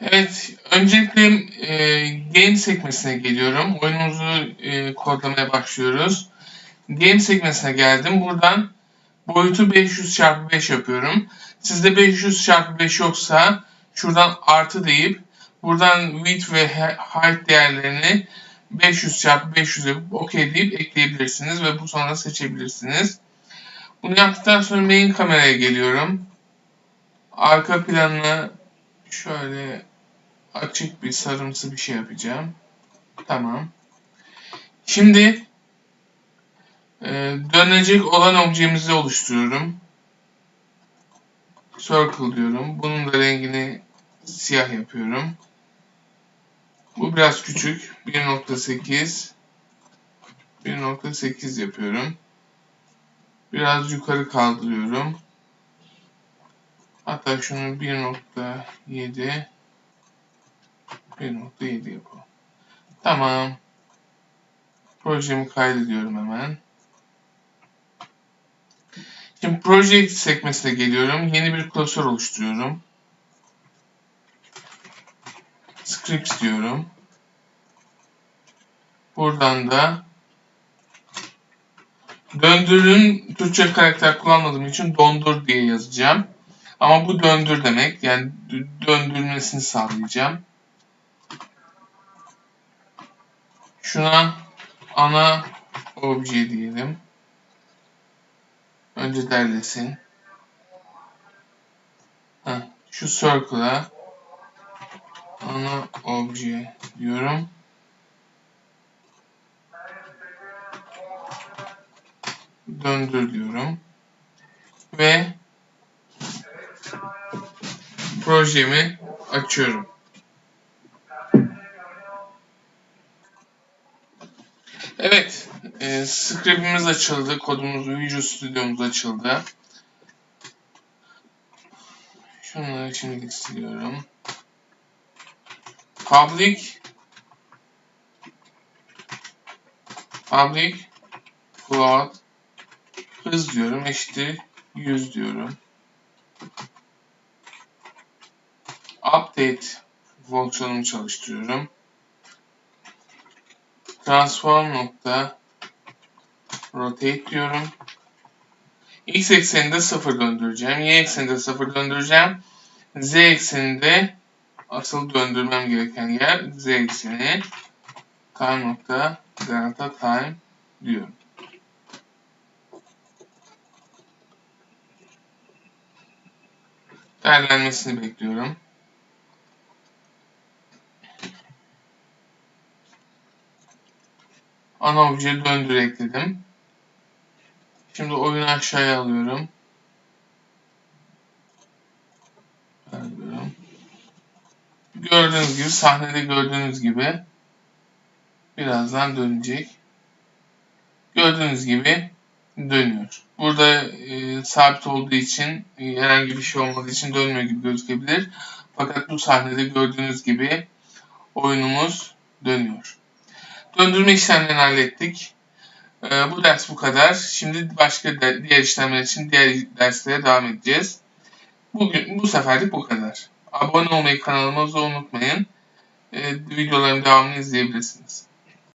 Evet, öncelikle e, Game sekmesine geliyorum. Oyunumuzu e, kodlamaya başlıyoruz. Game sekmesine geldim. Buradan boyutu 500 çarpı 5 yapıyorum. Sizde 500 çarpı 5 yoksa şuradan artı deyip buradan width ve height değerlerini 500 çarpı 500 yapıp OK deyip ekleyebilirsiniz ve bu sonra seçebilirsiniz. Bunu yaptıktan sonra main kameraya geliyorum. Arka planını şöyle açık bir sarımsı bir şey yapacağım. Tamam. Şimdi e, dönecek olan objemizi oluşturuyorum. Circle diyorum. Bunun da rengini siyah yapıyorum. Bu biraz küçük. 1.8 1.8 yapıyorum. Biraz yukarı kaldırıyorum. Hatta şunu 1.7 1.7 yapalım. Tamam. Projemi kaydediyorum hemen. Şimdi proje sekmesine geliyorum. Yeni bir klasör oluşturuyorum. Scripts diyorum. Buradan da döndürün Türkçe karakter kullanmadığım için dondur diye yazacağım. Ama bu döndür demek. Yani döndürmesini sağlayacağım. Şuna ana obje diyelim. Önce derlesin. Heh, şu circle'a ana obje diyorum. Döndür diyorum. Ve projemi açıyorum. Evet, e, script'imiz açıldı, kodumuz, Visual Studio'muz açıldı. Şunları şimdi siliyorum. Public Public float hız diyorum eşittir 100 diyorum. Update fonksiyonumu çalıştırıyorum transform nokta rotate diyorum. X ekseninde 0 döndüreceğim. Y ekseninde 0 döndüreceğim. Z ekseninde asıl döndürmem gereken yer Z ekseni time nokta delta time diyorum. Değerlenmesini bekliyorum. Ana objeyi döndür ekledim. Şimdi oyunu aşağıya. Alıyorum. Gördüğünüz gibi sahnede gördüğünüz gibi birazdan dönecek. Gördüğünüz gibi dönüyor. Burada e, sabit olduğu için e, herhangi bir şey olmadığı için dönmüyor gibi gözükebilir. Fakat bu sahnede gördüğünüz gibi oyunumuz dönüyor. Döndürme işlemlerini hallettik. Ee, bu ders bu kadar. Şimdi başka de, diğer işlemler için diğer derslere devam edeceğiz. Bugün bu seferlik bu kadar. Abone olmayı kanalımıza unutmayın. Ee, videoların devamını izleyebilirsiniz.